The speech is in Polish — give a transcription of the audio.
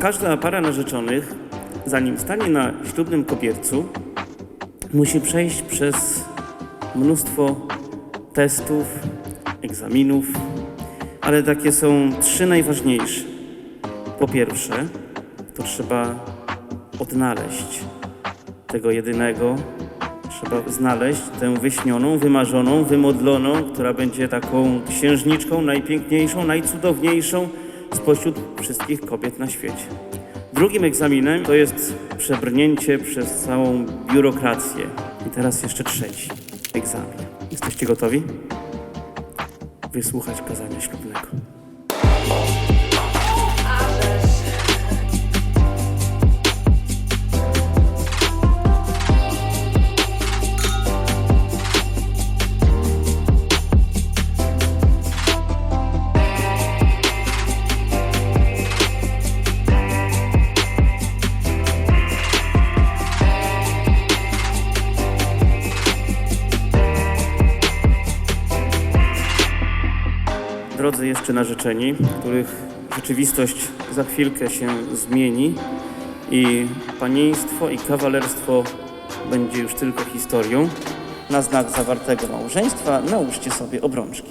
każda para narzeczonych, zanim stanie na ślubnym kobiercu, musi przejść przez mnóstwo testów, egzaminów, ale takie są trzy najważniejsze. Po pierwsze, to trzeba odnaleźć tego jedynego. Trzeba znaleźć tę wyśnioną, wymarzoną, wymodloną, która będzie taką księżniczką najpiękniejszą, najcudowniejszą spośród wszystkich kobiet na świecie. Drugim egzaminem to jest przebrnięcie przez całą biurokrację. I teraz jeszcze trzeci egzamin. Jesteście gotowi? Wysłuchać kazania ślubnego. Drodzy jeszcze narzeczeni, których rzeczywistość za chwilkę się zmieni i panieństwo i kawalerstwo będzie już tylko historią. Na znak zawartego małżeństwa nałóżcie sobie obrączki.